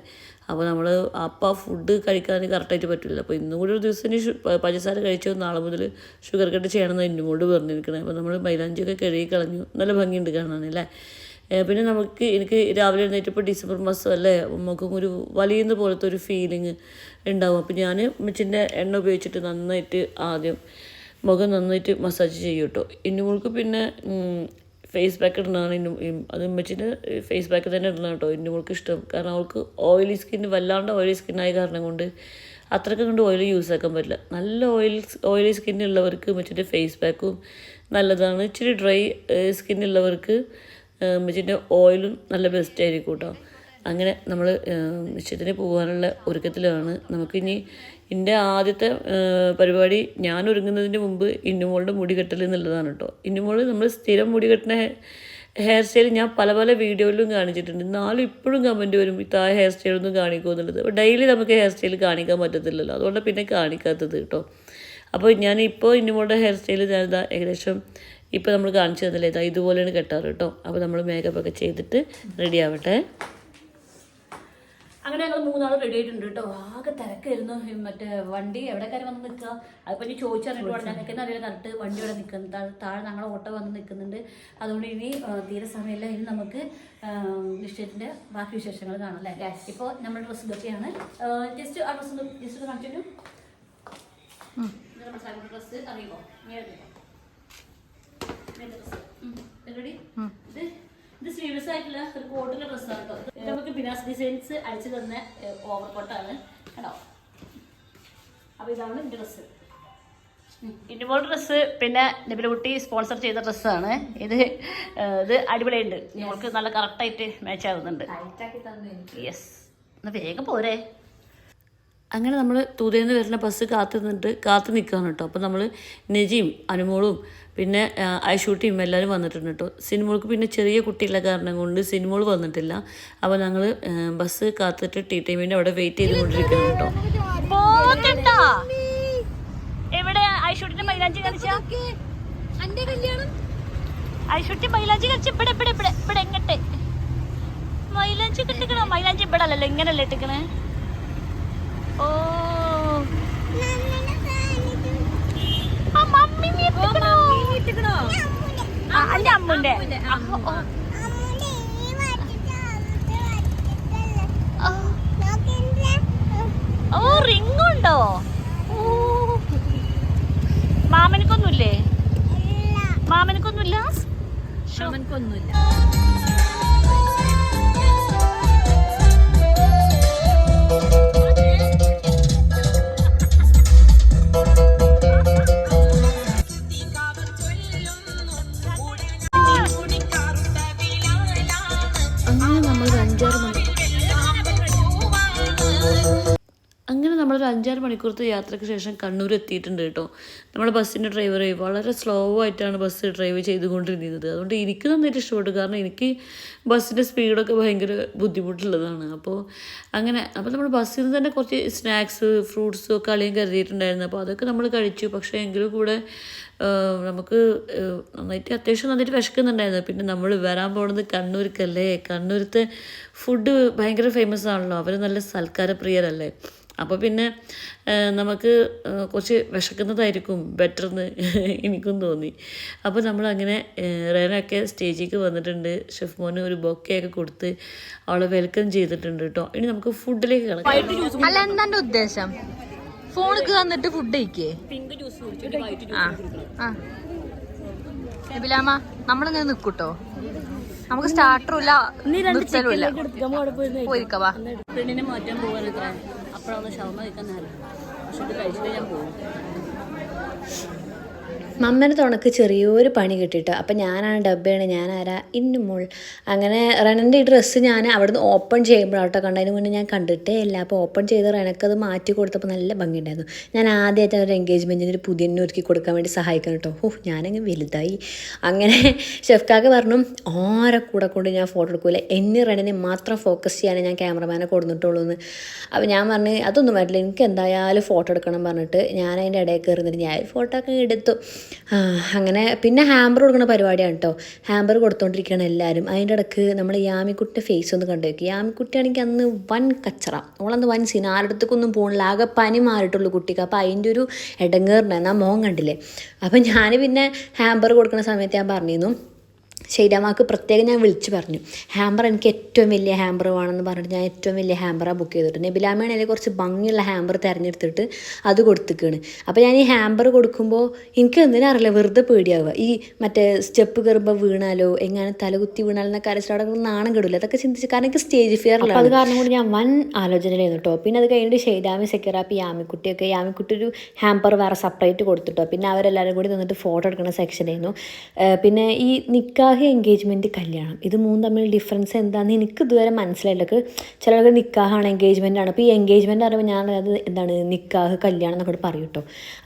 അപ്പോൾ നമ്മൾ അപ്പം ആ ഫുഡ് കഴിക്കാൻ കറക്റ്റായിട്ട് പറ്റില്ല അപ്പോൾ ഇന്നും കൂടി ഒരു ദിവസം ഇനി പഞ്ചസാര കഴിച്ചോ നാളെ മുതൽ ഷുഗർ കട്ട് ചെയ്യണമെന്ന് എന്നോട് പറഞ്ഞിരിക്കണേ. അപ്പോൾ നമ്മൾ മൈലാഞ്ചിയൊക്കെ കഴുകി കളഞ്ഞു. നല്ല ഭംഗിയുണ്ട് കാണാൻ അല്ലേ? പിന്നെ നമുക്ക് എനിക്ക് രാവിലെ എഴുന്നേറ്റപ്പോൾ ഡിസംബർ മാസം അല്ലേ? നമുക്കും ഒരു വലിയുന്ന പോലത്തെ ഒരു ഫീലിംഗ് ഉണ്ടാവും. അപ്പോൾ ഞാൻ മച്ചിന്റെ എണ്ണ ഉപയോഗിച്ചിട്ട് നന്നായിട്ട് ആദ്യം മുഖം നന്നായിട്ട് മസാജ് ചെയ്യും കേട്ടോ ഇന്നുമോൾക്ക് പിന്നെ ഫേസ് പാക്ക് ഇടുന്നതാണ് ഇന്നു അത് ഉമ്മച്ചിന്റെ ഫേസ് പാക്ക് തന്നെ ഇടണം കേട്ടോ ഇന്നുമോൾക്ക് ഇഷ്ടം. കാരണം അവൾക്ക് ഓയിലി സ്കിൻ വല്ലാണ്ട് ഓയിലി സ്കിന്നായ കാരണം കൊണ്ട് അത്രയ്ക്ക് കൊണ്ട് ഓയിൽ യൂസ് ആക്കാൻ പറ്റില്ല. നല്ല ഓയിൽ ഓയിലി സ്കിന്നുള്ളവർക്ക് ഉമ്മച്ചിന്റെ ഫേസ് പാക്കും നല്ലതാണ്. ഇച്ചിരി ഡ്രൈ സ്കിന്നുള്ളവർക്ക് ഉമ്മച്ചിന്റെ ഓയിലും നല്ല ബെസ്റ്റ് ആയിരിക്കും കേട്ടോ അങ്ങനെ നമ്മൾ നിശ്ചയത്തിന് പോകാനുള്ള ഒരുക്കത്തിലാണ്. നമുക്കിനി എന്റെ ആദ്യത്തെ പരിപാടി ഞാൻ ഒരുങ്ങുന്നതിന് മുമ്പ് ഇന്നുമോളുടെ മുടി കെട്ടൽ എന്നുള്ളതാണ് കേട്ടോ. ഇന്നുമോൾ നമ്മൾ സ്ഥിരം മുടി കെട്ടുന്ന ഹെയർ സ്റ്റൈൽ ഞാൻ പല പല വീഡിയോയിലും കാണിച്ചിട്ടുണ്ട്. എന്നാലും ഇപ്പോഴും കമന്റ് വരും ഇത്ത ആ ഹെയർ സ്റ്റൈലൊന്നും കാണിക്കുമോ എന്നുള്ളത്. അപ്പോൾ ഡെയിലി നമുക്ക് ഹെയർ സ്റ്റൈൽ കാണിക്കാൻ പറ്റത്തില്ലല്ലോ. അതുകൊണ്ട് പിന്നെ കാണിക്കാത്തത് കേട്ടോ. അപ്പോൾ ഞാൻ ഇപ്പോൾ ഇന്നുമോളുടെ ഹെയർ സ്റ്റൈൽ ഞാനിതാ ഏകദേശം ഇപ്പോൾ നമ്മൾ കാണിച്ചു തന്നില്ല? ഇതാ ഇതുപോലെയാണ് കെട്ടാറ് കേട്ടോ. അപ്പോൾ നമ്മൾ മേക്കപ്പ് ഒക്കെ ചെയ്തിട്ട് റെഡി ആവട്ടെ. അങ്ങനെ ഞങ്ങൾ മൂന്നാൾ റെഡി ആയിട്ടുണ്ട് കേട്ടോ ആകെ തിരക്കായിരുന്നു. മറ്റേ വണ്ടി എവിടെ കാര്യം വന്ന് നിൽക്കുക അതിപ്പോൾ ഇനി ചോദിച്ചറിഞ്ഞിട്ട് ഞങ്ങൾക്ക് അറിയില്ല. കറക്റ്റ് വണ്ടി ഇവിടെ നിൽക്കുന്നത് താഴെ താഴെ ഞങ്ങളെ ഓട്ടോ വന്ന് നിൽക്കുന്നുണ്ട് അതുകൊണ്ട് ഇനി തീരെ സമയമില്ല. ഇനി നമുക്ക് നിശ്ചയത്തിന്റെ ബാക്കി വിശേഷങ്ങൾ കാണാം അല്ലേ? ഇപ്പോൾ നമ്മുടെ ഡ്രസ്സ് ഇതൊക്കെയാണ്. ജസ്റ്റ് ആ ഡ്രസ്സ് ജസ്റ്റ് കാണിച്ചു ഡ്രസ്സ് അറിയുമോ റെഡി ഇത് ഇത് സ്ലീവ്ലെസ് ആയിട്ടുള്ള ഒരു കോട്ടിന്റെ ഡ്രസ്സാണ് കേട്ടോ നമുക്ക് ബിനാസ് ഡിസൈൻസ് അടിച്ചു തന്ന ഓവർ കോട്ടാണ് കേട്ടോ അപ്പൊ ഇതാണ് എന്റെ ഡ്രസ്സ് ഇനിമോൾ ഡ്രസ്സ് പിന്നെ നിബിലകുട്ടി സ്പോൺസർ ചെയ്ത ഡ്രസ്സാണ് ഇത് ഇത് അടിപൊളിയുണ്ട് നിങ്ങൾക്ക് നല്ല കറക്റ്റായിട്ട് മാച്ച് ആവുന്നുണ്ട്. യെസ് എന്നാ വേഗം പോരെ. അങ്ങനെ നമ്മൾ തൂതയിൽ നിന്ന് വരുന്ന ബസ് കാത്തു നിന്നിട്ട് കാത്തു നിൽക്കുകയാണ് കേട്ടോ അപ്പോൾ നമ്മൾ നജിയും അനുമോളും പിന്നെ ഐ ഷൂട്ട് ചെയ്യുമ്പോൾ എല്ലാവരും വന്നിട്ടുണ്ട് കേട്ടോ. സിനിമകൾക്ക് പിന്നെ ചെറിയ കുട്ടിയുള്ള കാരണം കൊണ്ട് സിനിമകൾ വന്നിട്ടില്ല. അപ്പോൾ ഞങ്ങൾ ബസ് കാത്തിട്ട് ടി ടൈമിന്റെ അവിടെ വെയിറ്റ് ചെയ്തുകൊണ്ടിരിക്കുന്നു കേട്ടോ. എവിടെ? ഐഷൂട്ടിന്റെ മൈലാഞ്ചി കളിച്ച എന്റെ കല്യാണം? ഐഷൂട്ടി മൈലാഞ്ചി കളിച്ച ഇവിടെ ഇവിടെ ഇവിടെ ഇവിടെ എങ്ങട്ടെ? മൈലാഞ്ചി കിട്ടിക്കണോ മൈലാഞ്ചി ഇവിടെ അല്ലല്ലോ ഇങ്ങനല്ലേ ഇട്ടിക്കണേ ഓ. ആ, അന്റെ അമ്മുന്റെ. ഓ, റിംഗ് ഉണ്ടോ ഓ. മാമനിക്കൊന്നുമില്ലേ? മാമനിക്കൊന്നുമില്ല. അഞ്ചാറ് മണിക്കൂറത്തെ യാത്രയ്ക്ക് ശേഷം കണ്ണൂർ എത്തിയിട്ടുണ്ട് കേട്ടോ. നമ്മുടെ ബസ്സിന്റെ ഡ്രൈവർ വളരെ സ്ലോ ആയിട്ടാണ് ബസ് ഡ്രൈവ് ചെയ്തുകൊണ്ടിരുന്നത്. അതുകൊണ്ട് എനിക്ക് നന്നായിട്ട് ഇഷ്ടപ്പെട്ടു. കാരണം എനിക്ക് ബസ്സിന്റെ സ്പീഡൊക്കെ ഭയങ്കര ബുദ്ധിമുട്ടുള്ളതാണ്. അപ്പോൾ അങ്ങനെ അപ്പോൾ നമ്മുടെ ബസ്സിൽ നിന്ന് തന്നെ കുറച്ച് സ്നാക്സ് ഫ്രൂട്ട്സ് ഒക്കെ അളിയും കരുതിയിട്ടുണ്ടായിരുന്നു. അപ്പോൾ അതൊക്കെ നമ്മൾ കഴിച്ചു. പക്ഷേ എങ്കിലും കൂടെ നമുക്ക് നന്നായിട്ട് അത്യാവശ്യം നന്നായിട്ട് വിശക്കുന്നുണ്ടായിരുന്നു. പിന്നെ നമ്മൾ വരാൻ പോകുന്നത് കണ്ണൂർക്കല്ലേ? കണ്ണൂരത്തെ ഫുഡ് ഭയങ്കര ഫേമസ് ആണല്ലോ. അവർ നല്ല സൽക്കാര പ്രിയരല്ലേ അപ്പോൾ പിന്നെ നമുക്ക് കുറച്ച് വിശക്കുന്നതായിരിക്കും ബെറ്റർ എന്ന് എനിക്കും തോന്നി. അപ്പോൾ നമ്മളങ്ങനെ റേനൊക്കെ സ്റ്റേജിലേക്ക് വന്നിട്ടുണ്ട്. ഷെഫ് മോന് ഒരു ബൊക്കെയൊക്കെ കൊടുത്ത് അവളെ വെൽക്കം ചെയ്തിട്ടുണ്ട് കേട്ടോ ഇനി നമുക്ക് ഫുഡിലേക്ക് കിടക്കാം. അല്ല എന്താ ഉദ്ദേശം? ഫോണിക്ക് തന്നിട്ട് ഫുഡ് കഴിക്കേ? പിങ്ക് ജ്യൂസ് കുടിച്ചിട്ട് വൈറ്റ് ജ്യൂസ് ആ. ആ നബിലാമ്മ നമ്മളിങ്ങനെ നിൽക്കൂട്ടോ നമുക്ക് സ്റ്റാർട്ടറും ഇല്ല നിർത്തലും ഇല്ല പോയിരിക്കവാ പെണ്ണിനെ മാറ്റാൻ പോകാൻ അപ്പോഴാണ് ഷവർമ കഴിക്കാൻ നേരം പക്ഷെ ഇത് കഴിച്ചിട്ട് ഞാൻ പോകും മമ്മേനെ തുണക്ക് ചെറിയൊരു പണി കിട്ടിയിട്ട് അപ്പം ഞാനാണ് ഡബ്ബയാണ് ഞാനാരാ? ഇന്നുമോൾ അങ്ങനെ റെനന്റെ ഈ ഡ്രസ്സ് ഞാൻ അവിടുന്ന് ഓപ്പൺ ചെയ്യുമ്പോഴാട്ടോ കണ്ടതിന് മുന്നേ ഞാൻ കണ്ടിട്ടേ ഇല്ല. അപ്പോൾ ഓപ്പൺ ചെയ്ത് റെനക്കത് മാറ്റി കൊടുത്തപ്പോൾ നല്ല ഭംഗിയുണ്ടായിരുന്നു. ഞാൻ ആദ്യമായിട്ട് ഒരു എൻഗേജ്മെന്റിന് ഒരു പുതിയ ഒരുക്കി കൊടുക്കാൻ വേണ്ടി സഹായിക്കണം കേട്ടോ ഓ ഞാനങ്ങ് വലുതായി. അങ്ങനെ ഷെഫ്ക്കാക്ക് പറഞ്ഞു ആരെ കൂടെ കൊണ്ട് ഞാൻ ഫോട്ടോ എടുക്കൂല? എന്നി റെനനെ മാത്രം ഫോക്കസ് ചെയ്യാനേ ഞാൻ ക്യാമറമാനെ കൊടുത്തിട്ടുള്ളൂ എന്ന് അപ്പോൾ ഞാൻ പറഞ്ഞ് അതൊന്നും പറ്റില്ല എനിക്ക് എന്തായാലും ഫോട്ടോ എടുക്കണം പറഞ്ഞിട്ട് ഞാൻ അതിന്റെ ഇടയിൽ കയറുന്നിട്ട് ഞാൻ ഫോട്ടോ ഒക്കെ എടുത്തു. അങ്ങനെ പിന്നെ ഹാമ്പർ കൊടുക്കുന്ന പരിപാടിയാണ് കേട്ടോ ഹാമ്പർ കൊടുത്തോണ്ടിരിക്കുകയാണ് എല്ലാവരും അതിന്റെ ഇടയ്ക്ക് നമ്മൾ യാമിക്കുട്ടിന്റെ ഫേസ് ഒന്ന് കണ്ടു യാമിക്കുട്ടി യാമിക്കുട്ടിയാണെങ്കിൽ അന്ന് വൻ കച്ചറ. അവളന്ന് വൻ സീൻ ആരുടെടുത്തേക്കൊന്നും പോകണില്ല ആകെ പനി മാറിയിട്ടുള്ളൂ കുട്ടിക്ക്. അപ്പോൾ അതിന്റെ ഒരു ഇടങ്ങേറുണ്ടായിരുന്നു ആ മോൻ കണ്ടില്ലേ? അപ്പം ഞാൻ പിന്നെ ഹാമ്പർ കൊടുക്കുന്ന സമയത്ത് ഞാൻ പറഞ്ഞിരുന്നു. ശൈരാമാക്ക് പ്രത്യേകം ഞാൻ വിളിച്ച് പറഞ്ഞു. ഹാമ്പർ എനിക്ക് ഏറ്റവും വലിയ ഹാമ്പർ വേണമെന്ന് പറഞ്ഞിട്ട് ഞാൻ ഏറ്റവും വലിയ ഹാമ്പറാണ് ബുക്ക് ചെയ്തിട്ടുണ്ട് നബിലാമയാണെങ്കിൽ കുറച്ച് ഭംഗിയുള്ള ഹാമ്പർ തിരഞ്ഞെടുത്തിട്ട് അത് കൊടുത്തിക്കാണ് അപ്പോൾ ഞാൻ ഈ ഹാമ്പർ കൊടുക്കുമ്പോൾ എനിക്ക് എന്തിനാ അറിയില്ല വെറുതെ പേടിയാവുക. ഈ മറ്റേ സ്റ്റെപ്പ് കയറുമ്പോൾ വീണാലോ എങ്ങനെ തലകുത്തി വീണാലോ എന്നൊക്കെ അരച്ചിട്ട് അവിടെ നാണം കെടില്ല അതൊക്കെ ചിന്തിച്ച് കാരണം എനിക്ക് സ്റ്റേജ് ഫിയർ അത് കാരണം കൊണ്ട് ഞാൻ വൻ ആലോചനയിലായിരുന്നു കേട്ടോ പിന്നെ അത് കഴിഞ്ഞിട്ട് ഷെയ്ദാമി സെക്യൂറാപ്പി യാമിക്കുട്ടിയൊക്കെ യാമിക്കുട്ടി ഒരു ഹാമ്പർ വേറെ സെപ്പറേറ്റ് കൊടുത്തിട്ടോ പിന്നെ അവരെല്ലാവരും കൂടി നിന്നിട്ട് ഫോട്ടോ എടുക്കുന്ന സെക്ഷനായിരുന്നു പിന്നെ ഈ നിക്കാഹ് എൻഗേജ്മെന്റ് കല്യാണം. ഇത് മൂന്ന് തമ്മിൽ ഡിഫറൻസ് എന്താണെന്ന് എനിക്ക് ഇതുവരെ മനസ്സിലായില്ല. ചിലർക്ക് നിക്കാഹാണ് എൻഗേജ്മെന്റ് ആണ് അപ്പോൾ ഈ എൻഗേജ്മെന്റ് അറിയുമ്പോൾ ഞാൻ അത് എന്താണ് നിക്കാഹ് കല്യാണം എന്നൊക്കെ പറയും കേട്ടോ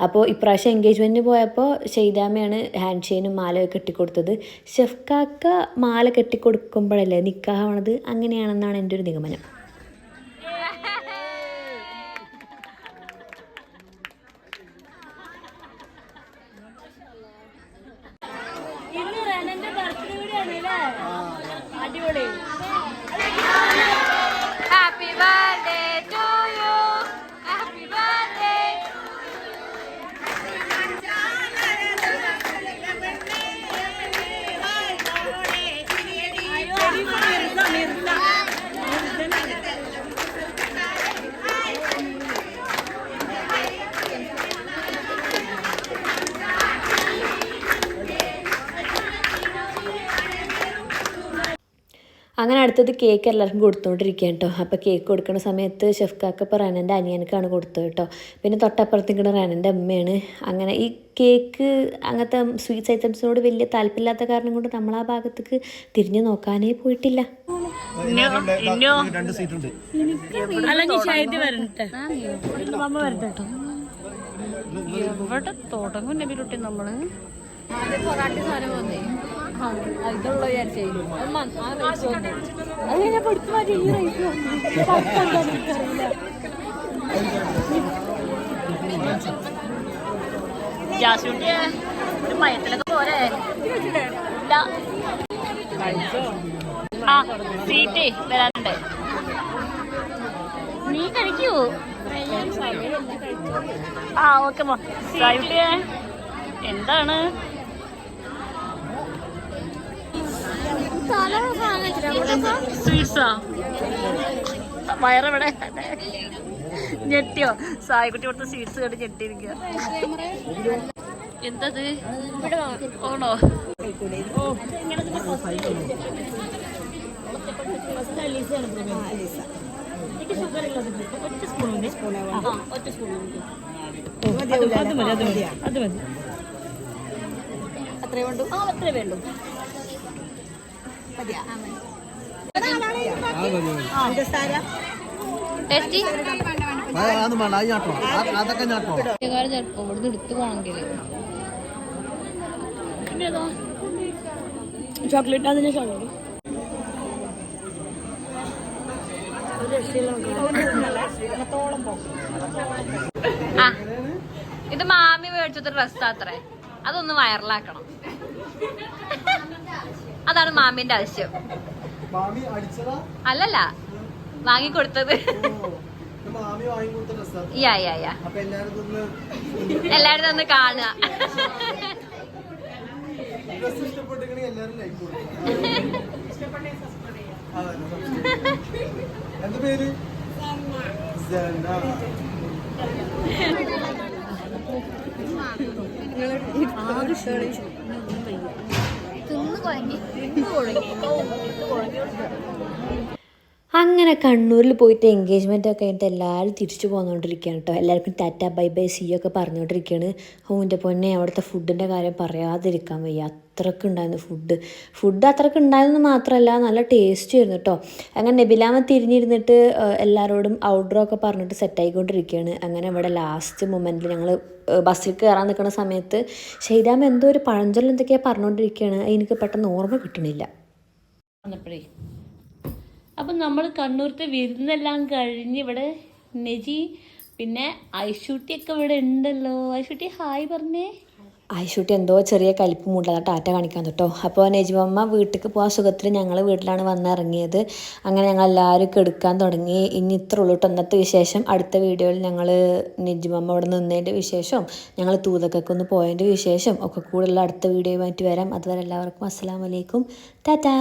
അപ്പോൾ ഇപ്രാവശ്യം എൻഗേജ്മെന്റിന് പോയപ്പോൾ ഷെയ്ദാമയാണ് ഹാൻഡ് ചെയിനും മാലയൊക്കെ കെട്ടിക്കൊടുത്തത്. ഷെഫ്കാക്ക മാല കെട്ടിക്കൊടുക്കുമ്പോഴല്ലേ നിക്കാഹാണത് അങ്ങനെയാണെന്നാണ് എന്റെ ഒരു നിഗമനം. അങ്ങനെ അടുത്തത് കേക്ക് എല്ലാവർക്കും കൊടുത്തുകൊണ്ടിരിക്കുക കേട്ടോ. അപ്പോൾ കേക്ക് കൊടുക്കുന്ന സമയത്ത് ഷെഫ് കാക്ക ഇപ്പോൾ റനന്റെ അനിയനക്കാണ് കൊടുത്തത് കേട്ടോ. പിന്നെ തൊട്ടപ്പുറത്ത് നിൽക്കുന്ന റനന്റെ അമ്മയാണ്. അങ്ങനെ ഈ കേക്ക് അങ്ങനത്തെ സ്വീറ്റ്സ് ഐറ്റംസിനോട് വലിയ താല്പര്യമില്ലാത്ത കാരണം കൊണ്ട് നമ്മൾ ആ ഭാഗത്തേക്ക് തിരിഞ്ഞു നോക്കാനേ പോയിട്ടില്ല. രണ്ട് സീറ്റ് ഉണ്ട്. എവിടെ തുടങ്ങും നബിലുട്ടി നമ്മൾ? പൊറാട്ടി സാധനം വന്നേ. ഞാൻ ഈ ആ സീറ്റ് വരാനുണ്ട്. നീ കഴിക്കൂ. ആ ഓക്കെ എന്താണ്? സ്വീറ്റ്സാ വയറെവിടെ? ഞെട്ടിയോ? സായിക്കുട്ടി കൊടുത്ത സ്വീറ്റ്സ് കണ്ട് ഞെട്ടിയിരിക്കുക എന്തത്? ഓണോ അത് മതി അത് മതി അത് മതി അത്രേ വേണ്ടു ആ അത്രേ വേണ്ടു ടേസ്റ്റി അതൊന്നും വേണ്ട അത് ഞാട്ടോ അത് അതൊക്കെ ഞാട്ടോ ചിലപ്പോ ഇവിടുന്ന് എടുത്തു പോണെങ്കിൽ ചോക്ലേറ്റ് അതിന് ചോക്ലേറ്റ്. ആ ഇത് മാമി മേടിച്ചത് ഡ്രസ്സാത്രേ അതൊന്ന് വൈറലാക്കണം അതാണ് മാമിന്റെ ആവശ്യം. അല്ലല്ല വാങ്ങിക്കൊടുത്തത്. മാമി വാങ്ങിക്കൊടുത്ത ഡ്രസ്സാ? യാ യാ യാ. എല്ലാരും ഒന്ന് കാണുക. ഡ്രസ് അങ്ങനെ കണ്ണൂരിൽ പോയിട്ട് എൻഗേജ്മെന്റ് ഒക്കെ കഴിഞ്ഞിട്ട് എല്ലാവരും തിരിച്ചു പോന്നുകൊണ്ടിരിക്കുകയാണ് കേട്ടോ എല്ലാവർക്കും ടാറ്റ ബൈ ബൈ സി ഒക്കെ പറഞ്ഞുകൊണ്ടിരിക്കുകയാണ് ഓന്റെ പൊന്നെ അവിടുത്തെ ഫുഡിന്റെ കാര്യം പറയാതിരിക്കാൻ വയ്യ. അത്രയ്ക്ക് ഉണ്ടായിരുന്നു ഫുഡ് ഫുഡ് അത്രയ്ക്ക് ഉണ്ടായിരുന്നു മാത്രമല്ല നല്ല ടേസ്റ്റ് ആയിരുന്നു കേട്ടോ അങ്ങനെ നബിലാമ തിരിഞ്ഞിരുന്നിട്ട് എല്ലാവരോടും ഔട്ട്ഡോർ ഒക്കെ പറഞ്ഞിട്ട് സെറ്റായിക്കൊണ്ടിരിക്കുകയാണ് അങ്ങനെ ഇവിടെ ലാസ്റ്റ് മൊമെന്റിൽ ഞങ്ങൾ ബസ്സിൽ കയറാൻ നിൽക്കുന്ന സമയത്ത് ഷെയ്താമ എന്തോ ഒരു പഴഞ്ചൊല്ല് എന്തൊക്കെയാണ് പറഞ്ഞുകൊണ്ടിരിക്കുകയാണ് എനിക്ക് പെട്ടെന്ന് ഓർമ്മ കിട്ടണില്ല. അപ്പം നമ്മൾ കണ്ണൂർത്തെ വിരുന്നെല്ലാം കഴിഞ്ഞ് ഇവിടെ നെജി പിന്നെ ഐഷൂട്ടിയൊക്കെ ഇവിടെ ഉണ്ടല്ലോ. ഐഷൂട്ടി ഹായ് പറഞ്ഞേ. ആയിഷൂട്ടി എന്തോ ചെറിയ കലിപ്പ് മൂടില്ല ടാറ്റ കാണിക്കാൻ കേട്ടോ. അപ്പോൾ നജ്മമ്മ വീട്ടിലേക്ക് പോകാൻ സുഖത്തിൽ ഞങ്ങൾ വീട്ടിലാണ് വന്നിറങ്ങിയത്. അങ്ങനെ ഞങ്ങൾ എല്ലാവരും കെടുക്കാൻ തുടങ്ങി. ഇനി ഇത്ര ഉള്ളൂ കേട്ടോ അന്നത്തെ വിശേഷം. അടുത്ത വീഡിയോയിൽ ഞങ്ങൾ നെജിമമ്മ അവിടെ നിന്നതിന്റെ വിശേഷം ഞങ്ങൾ തൂതക്കൊക്കെ ഒന്ന് പോയതിന്റെ വിശേഷം ഒക്കെ കൂടുതൽ അടുത്ത വീഡിയോയുമായിട്ട് വരാം. അതുവരെ എല്ലാവർക്കും അസ്സാം വലൈക്കും ടാറ്റാ!